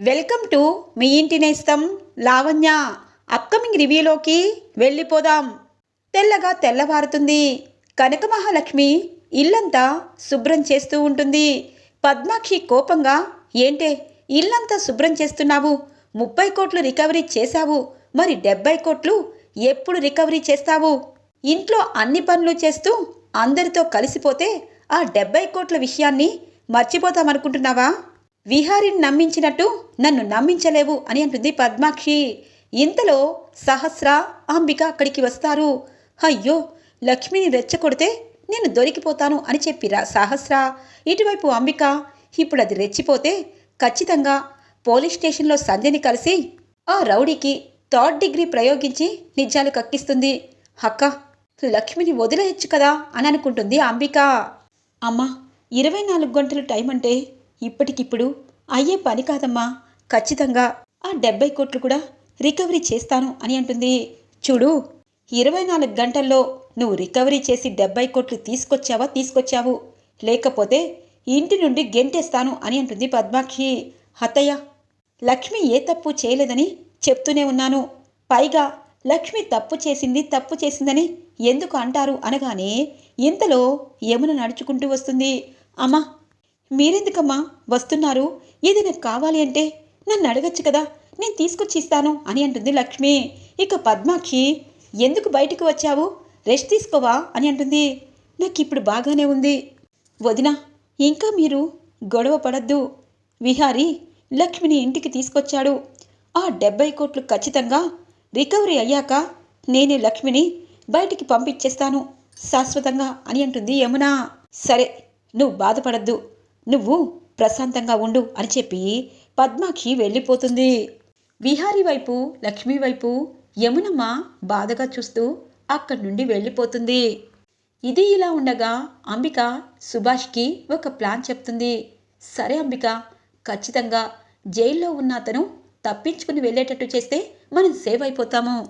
Welcome to me ఇంటి నేస్తం Lavanya. Upcoming రివ్యూలోకి వెళ్ళిపోదాం. తెల్లగా తెల్లవారుతుంది. కనక మహాలక్ష్మి ఇల్లంతా శుభ్రం చేస్తూ ఉంటుంది. పద్మాక్షి కోపంగా ఏంటే ఇల్లంతా శుభ్రం చేస్తున్నావు? ముప్పై కోట్లు రికవరీ చేశావు. మరి డెబ్బై కోట్లు ఎప్పుడు రికవరీ చేస్తావు? ఇంట్లో అన్ని పనులు చేస్తూ అందరితో కలిసిపోతే ఆ డెబ్బై కోట్ల విషయాన్ని మర్చిపోతామనుకుంటున్నావా? విహారిని నమ్మించినట్టు నన్ను నమ్మించలేవు అని అంటుంది పద్మాక్షి. ఇంతలో సహస్ర అంబిక అక్కడికి వస్తారు. అయ్యో లక్ష్మిని రెచ్చగొడితే నేను దొరికిపోతాను అని చెప్పిరా సహస్ర. ఇటువైపు అంబిక ఇప్పుడు అది రెచ్చిపోతే ఖచ్చితంగా పోలీస్ స్టేషన్లో సంధ్యని కలిసి ఆ రౌడీకి థర్డ్ డిగ్రీ ప్రయోగించి నిజాలు కక్కిస్తుంది. అక్క లక్ష్మిని వదిలేయచ్చు కదా అని అనుకుంటుంది అంబిక. అమ్మా ఇరవై నాలుగు గంటలు టైం అంటే ఇప్పటికిప్పుడు అయ్యే పని కాదమ్మా. ఖచ్చితంగా ఆ డెబ్బై కోట్లు కూడా రికవరీ చేస్తాను అని అంటుంది. చూడు ఇరవై నాలుగు గంటల్లో నువ్వు రికవరీ చేసి డెబ్బై కోట్లు తీసుకొచ్చావా? తీసుకొచ్చావు. లేకపోతే ఇంటి నుండి గెంటేస్తాను అని అంటుంది పద్మాక్షి. అత్తయ్య లక్ష్మి ఏ తప్పు చేయలేదని చెప్తూనే ఉన్నాను. పైగా లక్ష్మి తప్పు చేసింది తప్పు చేసిందని ఎందుకు అంటారు అనగానే ఇంతలో యమున నడుచుకుంటూ వస్తుంది. అమ్మా మీరెందుకమ్మా వస్తున్నారు? ఏదైనా కావాలి అంటే నన్ను అడగచ్చు కదా. నేను తీసుకొచ్చి ఇస్తాను అని అంటుంది లక్ష్మి. ఇక పద్మాక్షి ఎందుకు బయటకు వచ్చావు? రెస్ట్ తీసుకోవా? అని అంటుంది. నాకు ఇప్పుడు బాగానే ఉంది. వదిన ఇంకా మీరు గొడవ పడద్దు. విహారీ లక్ష్మిని ఇంటికి తీసుకొచ్చాడు. ఆ డెబ్బై కోట్లు ఖచ్చితంగా రికవరీ అయ్యాక నేనే లక్ష్మిని బయటికి పంపించేస్తాను శాశ్వతంగా అని అంటుంది యమునా. సరే నువ్వు బాధపడద్దు. నువ్వు ప్రశాంతంగా ఉండు అని చెప్పి పద్మాక్షి వెళ్ళిపోతుంది. విహారి వైపు లక్ష్మి వైపు యమునమ్మ బాధగా చూస్తూ అక్కడి నుండి వెళ్ళిపోతుంది. ఇది ఇలా ఉండగా అంబిక సుభాష్కి ఒక ప్లాన్ చెప్తుంది. సరే అంబిక ఖచ్చితంగా జైల్లో ఉన్న అతను తప్పించుకుని వెళ్ళేటట్టు చేస్తే మనం సేవ్ అయిపోతాము.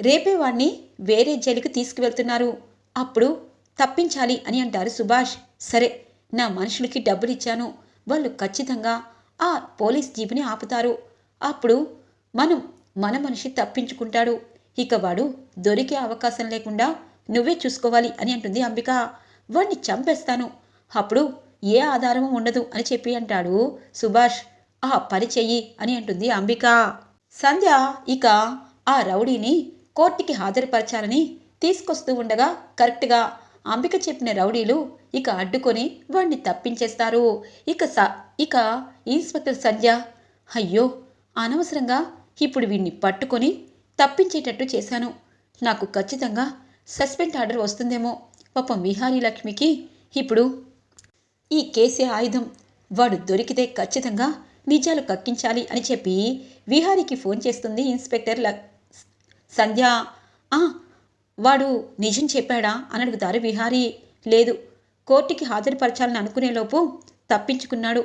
రేపే వాణ్ణి వేరే జైలుకి తీసుకువెళ్తున్నారు. అప్పుడు తప్పించాలి అని అంటారు సుభాష్. సరే నా మనుషులకి డబ్బులిచ్చాను. వాళ్ళు ఖచ్చితంగా ఆ పోలీస్ జీపుని ఆపుతారు. అప్పుడు మనం మన మనిషి తప్పించుకుంటాడు. ఇక వాడు దొరికే అవకాశం లేకుండా నువ్వే చూసుకోవాలి అని అంటుంది అంబిక. వాణ్ణి చంపేస్తాను. అప్పుడు ఏ ఆధారము ఉండదు అని చెప్పి అంటాడు సుభాష్. ఆ పని చెయ్యి అని అంటుంది అంబిక. సంధ్య ఇక ఆ రౌడీని కోర్టుకి హాజరుపరచాలని తీసుకొస్తూ ఉండగా కరెక్ట్గా అంబిక చెప్పిన రౌడీలు ఇక అడ్డుకొని వాణ్ణి తప్పించేస్తారు. ఇక స ఇక ఇన్స్పెక్టర్ సంధ్య అయ్యో అనవసరంగా ఇప్పుడు వీణ్ణి పట్టుకొని తప్పించేటట్టు చేశాను. నాకు ఖచ్చితంగా సస్పెండ్ ఆర్డర్ వస్తుందేమో. పాపం విహారీ లక్ష్మికి ఇప్పుడు ఈ కేసే ఆయుధం. వాడు దొరికితే ఖచ్చితంగా నిజాలు కక్కించాలి అని చెప్పి విహారీకి ఫోన్ చేస్తుంది ఇన్స్పెక్టర్ ల సంధ్య. వాడు నిజం చెప్పాడా అని అడుగుతారు విహారీ. లేదు కోర్టుకి హాజరుపరచాలని అనుకునేలోపు తప్పించుకున్నాడు.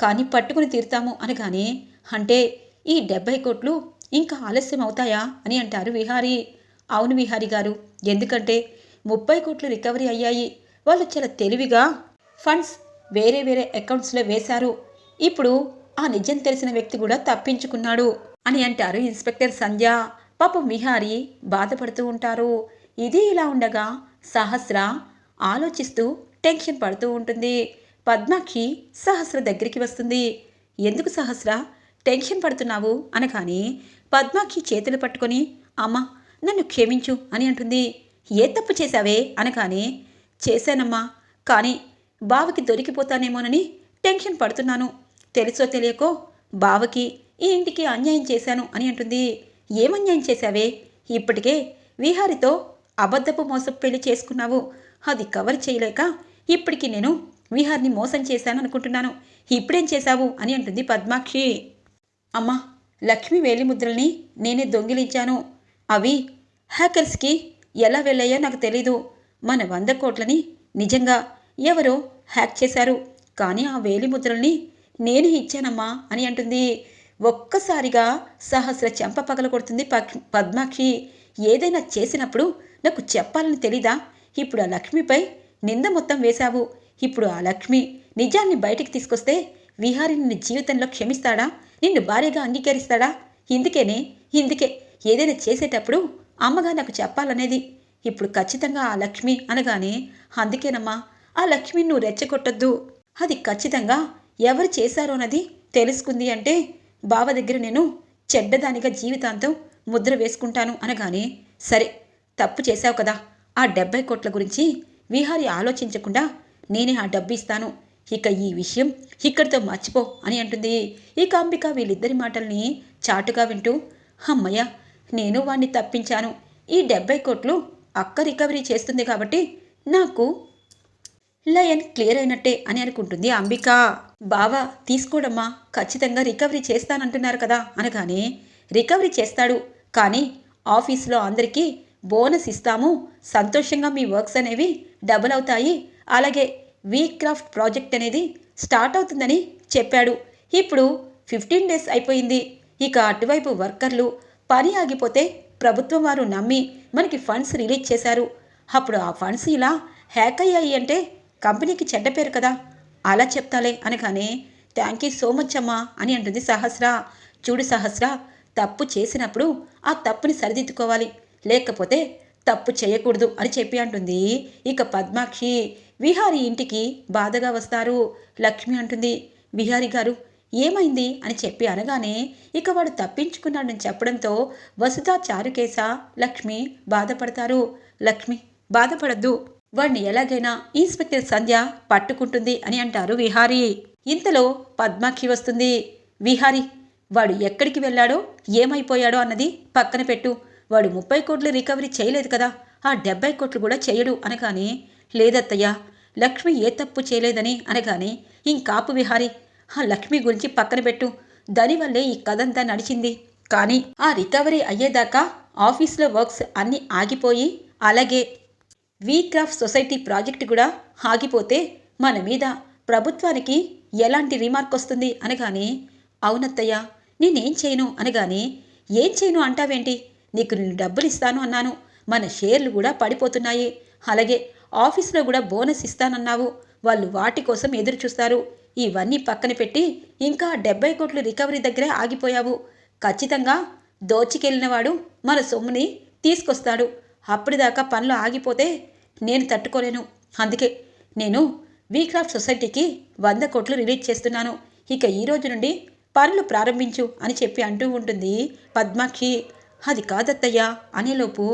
కానీ పట్టుకుని తీరుతాము అనగానే అంటే ఈ డెబ్బై కోట్లు ఇంకా ఆలస్యం అవుతాయా అని అంటారు విహారీ. అవును విహారీ గారు ఎందుకంటే ముప్పై కోట్లు రికవరీ అయ్యాయి. వాళ్ళు చాలా తెలివిగా ఫండ్స్ వేరే వేరే అకౌంట్స్లో వేశారు. ఇప్పుడు ఆ నిజం తెలిసిన వ్యక్తి కూడా తప్పించుకున్నాడు అని అంటారు ఇన్స్పెక్టర్ సంధ్య. పాపం విహారీ బాధపడుతూ ఉంటారు. ఇది ఇలా ఉండగా సహస్ర ఆలోచిస్తూ టెన్షన్ పడుతూ ఉంటుంది. పద్మాక్షి సహస్ర దగ్గరికి వస్తుంది. ఎందుకు సహస్ర? టెన్షన్ పడుతున్నావు అనగానే పద్మాక్షి చేతులు పట్టుకొని అమ్మ నన్ను క్షమించు అని అంటుంది. ఏ తప్పు చేశావే అనగానే చేశానమ్మా కానీ బావకి దొరికిపోతానేమోనని టెన్షన్ పడుతున్నాను. తెలుసో తెలియకో బావకి ఈ ఇంటికి అన్యాయం చేశాను అని అంటుంది. ఏమన్యాయం చేశావే? ఇప్పటికే విహారితో అబద్ధపు మోసం పెళ్ళి చేసుకున్నావు. అది కవర్ చేయలేక ఇప్పటికి నేను విహార్ని మోసం చేశాను అనుకుంటున్నాను ఇప్పుడేం చేశావు? అని అంటుంది పద్మాక్షి. అమ్మా లక్ష్మి వేలి ముద్రల్ని నేనే దొంగిలించాను. అవి హ్యాకర్స్కి ఎలా వెళ్ళాయో నాకు తెలీదు. మన వంద కోట్లని నిజంగా ఎవరో హ్యాక్ చేశారు. కానీ ఆ వేలి ముద్రల్ని నేను ఇచ్చానమ్మా అని అంటుంది ఒక్కసారిగా సహస్ర చెంప పగల కొడుతుంది పద్మాక్షి. ఏదైనా చేసినప్పుడు నాకు చెప్పాలని తెలీదా? ఇప్పుడు ఆ లక్ష్మిపై నింద మొత్తం వేశావు. ఇప్పుడు ఆ లక్ష్మి నిజాన్ని బయటికి తీసుకొస్తే విహారి నిన్ను జీవితంలో క్షమిస్తాడా? నిన్ను భార్యగా అంగీకరిస్తాడా? ఇందుకేనే ఇందుకే. ఏదైనా చేసేటప్పుడు అమ్మగా నాకు చెప్పాలనేది. ఇప్పుడు ఖచ్చితంగా ఆ లక్ష్మి అనగానే అందుకేనమ్మా ఆ లక్ష్మి నువ్వు రెచ్చగొట్టద్దు. అది ఖచ్చితంగా ఎవరు చేశారో అన్నది తెలుసుకుంది అంటే బావ దగ్గర నేను చెడ్డదానిగా జీవితాంతం ముద్ర వేసుకుంటాను అనగానే సరే తప్పు చేశావు కదా ఆ డెబ్బై కోట్ల గురించి విహారి ఆలోచించకుండా నేనే ఆ డబ్బు ఇస్తాను. ఇక ఈ విషయం ఇక్కడితో మర్చిపో అని అంటుంది. ఇక అంబిక వీళ్ళిద్దరి మాటల్ని చాటుగా వింటూ అమ్మయ్య నేను వాణ్ణి తప్పించాను. ఈ డెబ్బై కోట్లు అక్క రికవరీ చేస్తుంది కాబట్టి నాకు లయన్ క్లియర్ అయినట్టే అని అనుకుంటుంది అంబిక. బావా తీసుకోడమ్మా. ఖచ్చితంగా రికవరీ చేస్తానంటున్నారు కదా అనగానే రికవరీ చేస్తాడు. కానీ ఆఫీస్లో అందరికీ బోనస్ ఇస్తాము. సంతోషంగా మీ వర్క్స్ అనేవి డబుల్ అవుతాయి. అలాగే వీక్ క్రాఫ్ట్ ప్రాజెక్ట్ అనేది స్టార్ట్ అవుతుందని చెప్పాడు. ఇప్పుడు ఫిఫ్టీన్ డేస్ అయిపోయింది. ఇక అటువైపు వర్కర్లు పని ఆగిపోతే ప్రభుత్వం వారు నమ్మి మనకి ఫండ్స్ రిలీజ్ చేశారు. అప్పుడు ఆ ఫండ్స్ ఇలా హ్యాక్ అయ్యాయి అంటే కంపెనీకి చెడ్డ పేరు కదా. అలా చెప్తాలే అనగానే థ్యాంక్ యూ సో మచ్ అమ్మా అని అంటుంది సహస్ర. చూడు సహస్ర తప్పు చేసినప్పుడు ఆ తప్పుని సరిదిద్దుకోవాలి. లేకపోతే తప్పు చేయకూడదు అని చెప్పి అంటుంది. ఇక పద్మాక్షి విహారి ఇంటికి బాధగా వస్తారు లక్ష్మి అంటుంది. విహారి గారు ఏమైంది? అని చెప్పి అనగానే ఇక వాడు తప్పించుకున్నాడని చెప్పడంతో వసుధ చారుకేశ లక్ష్మి బాధపడతారు. లక్ష్మి బాధపడద్దు. వాడిని ఎలాగైనా ఇన్స్పెక్టర్ సంధ్య పట్టుకుంటుంది అని అంటారు విహారీ. ఇంతలో పద్మాక్షి వస్తుంది. విహారీ వాడు ఎక్కడికి వెళ్ళాడో ఏమైపోయాడో అన్నది పక్కన పెట్టు. వాడు ముప్పై కోట్లు రికవరీ చేయలేదు కదా ఆ డెబ్బై కోట్లు కూడా చేయడు అనగానే లేదత్తయ్య లక్ష్మి ఏ తప్పు చేయలేదని అనగానే ఇంకాపు విహారి ఆ లక్ష్మి గురించి పక్కన పెట్టు. దానివల్లే ఈ కథంతా నడిచింది. కానీ ఆ రికవరీ అయ్యేదాకా ఆఫీస్లో వర్క్స్ అన్నీ ఆగిపోయి అలాగే వీ క్రాఫ్ట్ సొసైటీ ప్రాజెక్టు కూడా ఆగిపోతే మన మీద ప్రభుత్వానికి ఎలాంటి రిమార్క్ వస్తుంది అనగానే అవునత్తయ్య నేనేం చేయను అనగానే ఏం చేయను అంటావేంటి? నీకు నేను డబ్బులు ఇస్తాను అన్నాను. మన షేర్లు కూడా పడిపోతున్నాయి. అలాగే ఆఫీస్లో కూడా బోనస్ ఇస్తానన్నావు. వాళ్ళు వాటి కోసం ఎదురు చూస్తారు. ఇవన్నీ పక్కన పెట్టి ఇంకా డెబ్బై కోట్లు రికవరీ దగ్గరే ఆగిపోయావు. ఖచ్చితంగా దోచికెళ్ళినవాడు మన సొమ్ముని తీసుకొస్తాడు. అప్పటిదాకా పనులు ఆగిపోతే నేను తట్టుకోలేను. అందుకే నేను వీక్రాఫ్ట్ సొసైటీకి వంద కోట్లు రిలీజ్ చేస్తున్నాను. ఇక ఈ రోజు నుండి పనులు ప్రారంభించు అని చెప్పి అంటూ ఉంటుంది పద్మాక్షి. అది కాదత్తయ్య అనేలోపు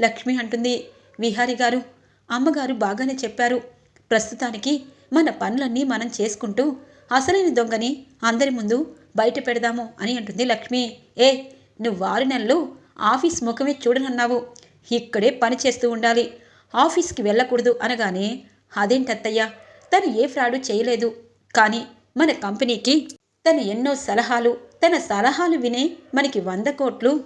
లక్ష్మి అంటుంది. విహారి గారు అమ్మగారు బాగానే చెప్పారు. ప్రస్తుతానికి మన పనులన్నీ మనం చేసుకుంటూ అసలైన దొంగని అందరి ముందు బయట పెడదాము అని అంటుంది లక్ష్మి. ఏ నువ్వు ఆరు నెలలు ఆఫీస్ ముఖమే చూడనన్నావు. ఇక్కడే పని చేస్తూ ఉండాలి. ఆఫీస్కి వెళ్ళకూడదు అనగానే అదేంటత్తయ్య తను ఏ ఫ్రాడు చేయలేదు. కానీ మన కంపెనీకి తను ఎన్నో సలహాలు తన సలహాలు వినే మనకి వంద కోట్లు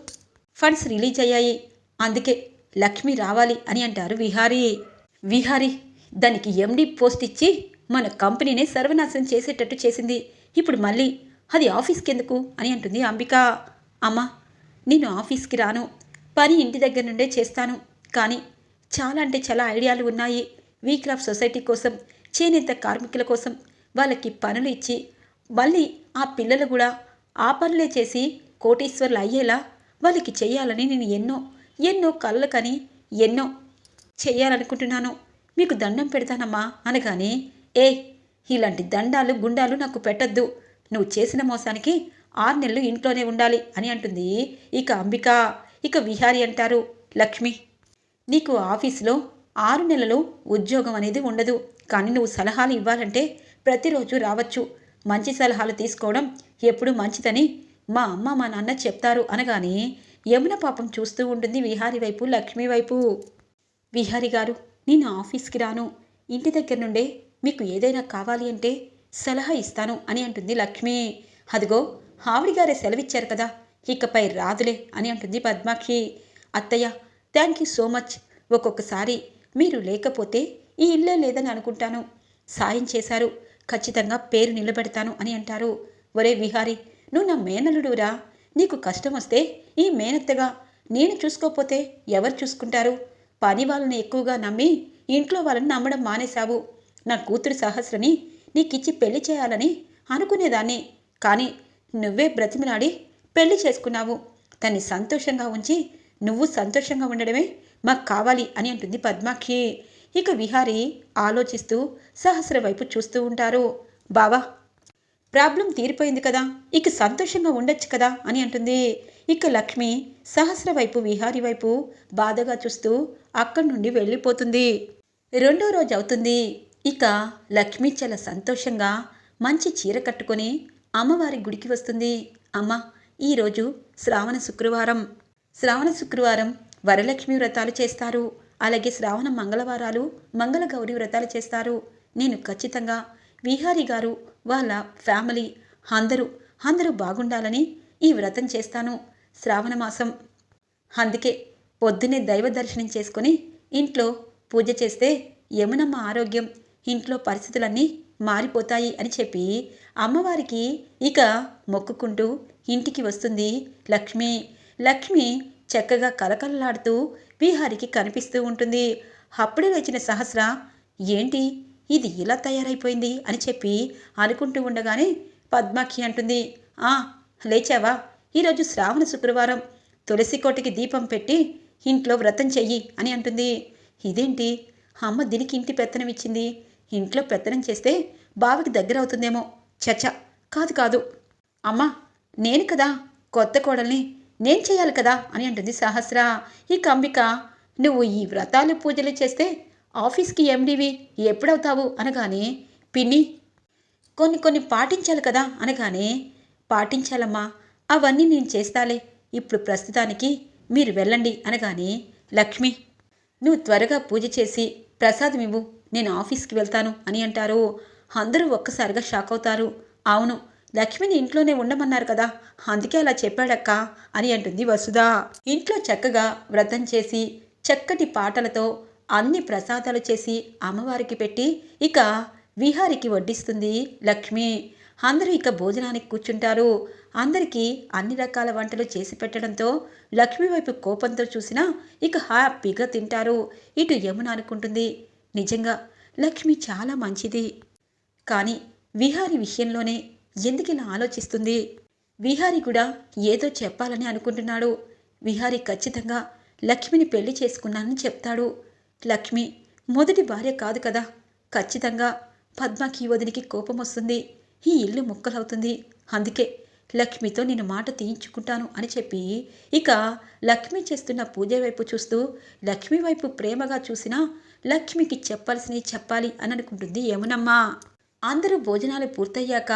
ఫండ్స్ రిలీజ్ అయ్యాయి. అందుకే లక్ష్మి రావాలి అని అంటారు విహారీ. విహారీ దానికి ఎండి పోస్ట్ ఇచ్చి మన కంపెనీనే సర్వనాశనం చేసేటట్టు చేసింది. ఇప్పుడు మళ్ళీ అది ఆఫీస్కి ఎందుకు? అని అంటుంది అంబిక. అమ్మ నేను ఆఫీస్కి రాను. పని ఇంటి దగ్గర నుండే చేస్తాను. కానీ చాలా అంటే చాలా ఐడియాలు ఉన్నాయి. వీక్రాఫ్ట్ సొసైటీ కోసం చేనేత కార్మికుల కోసం వాళ్ళకి పనులు ఇచ్చి మళ్ళీ ఆ పిల్లలు కూడా ఆ పనులే చేసి కోటీశ్వర్లు అయ్యేలా వాళ్ళకి చేయాలని నేను ఎన్నో ఎన్నో కలలు కని ఎన్నో చేయాలనుకుంటున్నాను. మీకు దండం పెడతానమ్మా అనగానే ఏ ఇలాంటి దండాలు గుండాలు నాకు పెట్టద్దు. నువ్వు చేసిన మోసానికి ఆరు నెలలు ఇంట్లోనే ఉండాలి అని అంటుంది. ఇక అంబిక ఇక విహారి అంటారు లక్ష్మి నీకు ఆఫీసులో ఆరు నెలలు ఉద్యోగం అనేది ఉండదు. కానీ నువ్వు సలహాలు ఇవ్వాలంటే ప్రతిరోజు రావచ్చు. మంచి సలహాలు తీసుకోవడం ఎప్పుడు మంచిదని మా అమ్మ మా నాన్న చెప్తారు అనగానే యమున పాపం చూస్తూ ఉంటుంది విహారి వైపు లక్ష్మి వైపు. విహారి గారు నేను ఆఫీస్కి రాను. ఇంటి దగ్గర నుండే మీకు ఏదైనా కావాలి అంటే సలహా ఇస్తాను అని అంటుంది లక్ష్మి. అదిగో ఆవిడి గారే సెలవిచ్చారు కదా. ఇకపై రాదులే అని అంటుంది పద్మాక్షి అత్తయ్య థ్యాంక్ యూ సో మచ్. ఒక్కొక్కసారి మీరు లేకపోతే ఈ ఇల్లే లేదని అనుకుంటాను. సాయం చేశారు. ఖచ్చితంగా పేరు నిలబెడతాను అని అంటారు. ఒరే విహారి నువ్వు నా మేనలుడురా నీకు కష్టం వస్తే ఈ మేనత్తగా నేను చూసుకోపోతే ఎవరు చూసుకుంటారు? పని వాళ్ళని ఎక్కువగా నమ్మి ఇంట్లో వాళ్ళని నమ్మడం మానేశావు. నా కూతురు సహస్రని నీకిచ్చి పెళ్ళి చేయాలని అనుకునేదాన్ని. కానీ నువ్వే బ్రతిమిలాడి పెళ్ళి చేసుకున్నావు. తన్ని సంతోషంగా ఉంచి నువ్వు సంతోషంగా ఉండడమే మాకు కావాలి అని అంటుంది పద్మాక్షి. ఇక విహారి ఆలోచిస్తూ సహస్ర వైపు చూస్తూ ఉంటారు. బావా ప్రాబ్లం తీరిపోయింది కదా ఇక సంతోషంగా ఉండొచ్చు కదా అని అంటుంది. ఇక లక్ష్మి సహస్ర వైపు విహారి వైపు బాధగా చూస్తూ అక్కడి నుండి వెళ్ళిపోతుంది. రెండో రోజు అవుతుంది. ఇక లక్ష్మి చాలా సంతోషంగా మంచి చీర కట్టుకొని అమ్మవారి గుడికి వస్తుంది. అమ్మ ఈరోజు శ్రావణ శుక్రవారం. శ్రావణ శుక్రవారం వరలక్ష్మి వ్రతాలు చేస్తారు. అలాగే శ్రావణ మంగళవారాలు మంగళగౌరి వ్రతాలు చేస్తారు. నేను ఖచ్చితంగా విహారి గారు వాళ్ళ ఫ్యామిలీ అందరూ అందరూ బాగుండాలని ఈ వ్రతం చేస్తాను. శ్రావణ మాసం. అందుకే పొద్దునే దైవ దర్శనం చేసుకొని ఇంట్లో పూజ చేస్తే యమునమ్మ ఆరోగ్యం ఇంట్లో పరిస్థితులన్నీ మారిపోతాయి అని చెప్పి అమ్మవారికి ఇక మొక్కుకుంటూ ఇంటికి వస్తుంది లక్ష్మి. లక్ష్మి చక్కగా కలకలలాడుతూ విహారికి కనిపిస్తూ ఉంటుంది. అప్పుడే వచ్చిన సహస్ర ఏంటి? ఇది ఇలా తయారైపోయింది? అని చెప్పి అనుకుంటూ ఉండగానే పద్మాక్షి అంటుంది. ఆ లేచావా? ఈరోజు శ్రావణ శుక్రవారం. తులసి కోటికి దీపం పెట్టి ఇంట్లో వ్రతం చెయ్యి అని అంటుంది. ఇదేంటి? అమ్మ దీనికి ఇంటి పెత్తనం ఇచ్చింది. ఇంట్లో పెత్తనం చేస్తే బావికి దగ్గర అవుతుందేమో. చచ కాదు కాదు. అమ్మా నేను కదా కొత్త కోడల్ని నేను చేయాలి కదా? అని అంటుంది సహస్ర. ఈ కంబిక నువ్వు ఈ వ్రతాలు పూజలు చేస్తే ఆఫీస్కి ఎండివి ఎప్పుడవుతావు? అనగానే పిన్ని కొన్ని కొన్ని పాటించాలి కదా? అనగానే పాటించాలమ్మా అవన్నీ నేను చేస్తాలే. ఇప్పుడు ప్రస్తుతానికి మీరు వెళ్ళండి. అనగానే లక్ష్మి నువ్వు త్వరగా పూజ చేసి ప్రసాదం ఇవ్వు. నేను ఆఫీస్కి వెళ్తాను అని అంటారు. అందరూ ఒక్కసారిగా షాక్ అవుతారు. అవును లక్ష్మిని ఇంట్లోనే ఉండమన్నారు కదా. అందుకే అలా చెప్పాడక్క అని అంటుంది వసుధ. ఇంట్లో చక్కగా వ్రతం చేసి చక్కటి పాటలతో అన్ని ప్రసాదాలు చేసి అమ్మవారికి పెట్టి ఇక విహారికి వడ్డిస్తుంది లక్ష్మి. అందరూ ఇక భోజనానికి కూర్చుంటారు. అందరికీ అన్ని రకాల వంటలు చేసి పెట్టడంతో లక్ష్మి వైపు కోపంతో చూసినా ఇక హ్యాపీగా తింటారు. ఇటు యమున అనుకుంటుంది నిజంగా లక్ష్మి చాలా మంచిది. కానీ విహారి విషయంలోనే ఎందుకు ఇలా ఆలోచిస్తుంది? విహారి కూడా ఏదో చెప్పాలని అనుకుంటున్నాడు. విహారి ఖచ్చితంగా లక్ష్మిని పెళ్ళి చేసుకున్నానని చెప్తాడు. లక్ష్మి మొదటి భార్య కాదు కదా. ఖచ్చితంగా పద్మకి వదినికి కోపం వస్తుంది. ఈ ఇల్లు ముక్కలవుతుంది. అందుకే లక్ష్మితో నేను మాట తీయించుకుంటాను అని చెప్పి ఇక లక్ష్మి చేస్తున్న పూజ వైపు చూస్తూ లక్ష్మి వైపు ప్రేమగా చూసినా లక్ష్మికి చెప్పాల్సినవి చెప్పాలి అని అనుకుంటుంది ఏమునమ్మా అందరూ భోజనాలు పూర్తయ్యాక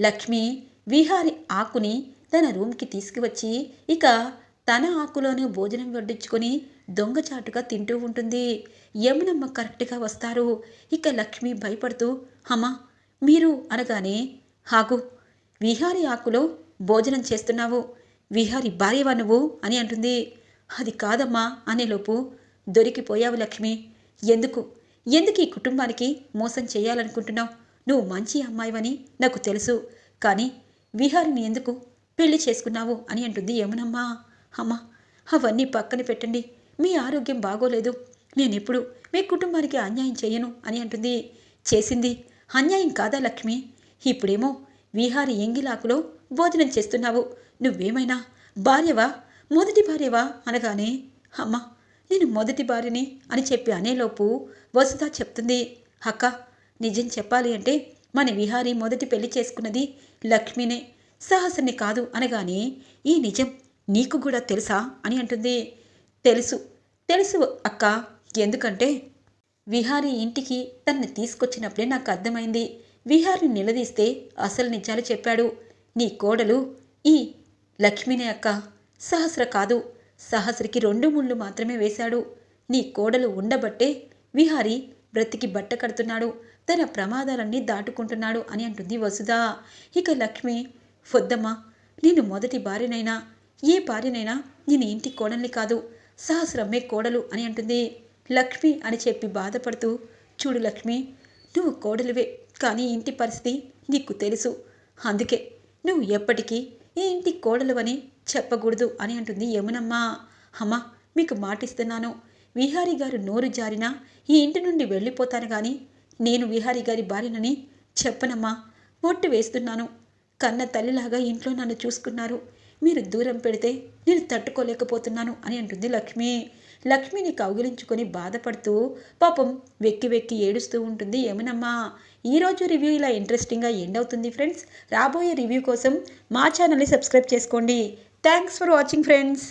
లక్ష్మి విహారి ఆకుని తన రూమ్కి తీసుకువచ్చి ఇక తన ఆకులోనే భోజనం వడ్డించుకొని దొంగచాటుగా తింటూ ఉంటుంది. యమునమ్మ కరెక్ట్గా వస్తారు. ఇక లక్ష్మి భయపడుతూ అమ్మా మీరు అనగానే హాగు విహారి ఆకులో భోజనం చేస్తున్నావు. విహారి భార్యవా నువ్వు? అని అంటుంది. అది కాదమ్మా అనేలోపు దొరికిపోయావు లక్ష్మి. ఎందుకు? ఎందుకు ఈ కుటుంబానికి మోసం చేయాలనుకుంటున్నావు? నువ్వు మంచి అమ్మాయివని నాకు తెలుసు. కానీ విహారిని ఎందుకు పెళ్ళి చేసుకున్నావు అని అంటుంది ఏమనమ్మా అమ్మా అవన్నీ పక్కన పెట్టండి. మీ ఆరోగ్యం బాగోలేదు. నేనెప్పుడు మీ కుటుంబానికి అన్యాయం చేయను అని అంటుంది. చేసింది అన్యాయం కాదా లక్ష్మి? ఇప్పుడేమో విహారి ఎంగిలాకులో భోజనం చేస్తున్నావు. నువ్వేమైనా భార్యవా? మొదటి భార్యవా? అనగానే అమ్మ నేను మొదటి భార్యని అని చెప్పి అనేలోపు వసుధ చెప్తుంది. అక్క నిజం చెప్పాలి అంటే మన విహారి మొదటి పెళ్ళి చేసుకున్నది లక్ష్మినే. సాహసుని కాదు అనగానే ఈ నిజం నీకు కూడా తెలుసా అని అంటుంది. తెలుసు తెలుసు అక్క. ఎందుకంటే విహారి ఇంటికి తనని తీసుకొచ్చినప్పుడే నాకు అర్థమైంది. విహారిని నిలదీస్తే అసలు నిజాలు చెప్పాడు. నీ కోడలు ఈ లక్ష్మినే అక్క. సహస్ర కాదు సహస్రకి రెండు ముళ్ళు మాత్రమే వేశాడు. నీ కోడలు ఉండబట్టే విహారి బ్రతికి బట్ట కడుతున్నాడు. తన ప్రమాదాలన్నీ దాటుకుంటున్నాడు అని అంటుంది వసుధ. ఇక లక్ష్మి వద్దమ్మా నేను మొదటి భార్యనైనా ఏ భార్యనైనా నేను ఇంటి కోడల్ని కాదు సహస్రమ్మే కోడలు అని అంటుంది. లక్ష్మి అని చెప్పి బాధపడుతూ చూడు లక్ష్మి నువ్వు కోడలివే కానీ ఇంటి పరిస్థితి నీకు తెలుసు. అందుకే నువ్వు ఎప్పటికీ ఈ ఇంటి కోడలువని చెప్పకూడదు అని అంటుంది యమునమ్మ. అమ్మా మీకు మాటిస్తున్నాను. విహారీ గారు నోరు జారినా ఈ ఇంటి నుండి వెళ్ళిపోతాను కానీ నేను విహారీ గారి భార్యనని చెప్పనమ్మా. ఒట్టు వేస్తున్నాను. కన్న తల్లిలాగా ఇంట్లో నన్ను చూసుకున్నారు. మీరు దూరం పెడితే నేను తట్టుకోలేకపోతున్నాను అని అంటుంది లక్ష్మి. లక్ష్మిని కౌగిలించుకొని బాధపడుతూ పాపం వెక్కి వెక్కి ఏడుస్తూ ఉంటుంది ఏమనమ్మా ఈరోజు రివ్యూ ఇలా ఇంట్రెస్టింగ్గా ఎండ్ అవుతుంది ఫ్రెండ్స్. రాబోయే రివ్యూ కోసం మా ఛానల్ని సబ్స్క్రైబ్ చేసుకోండి. Thanks for watching friends.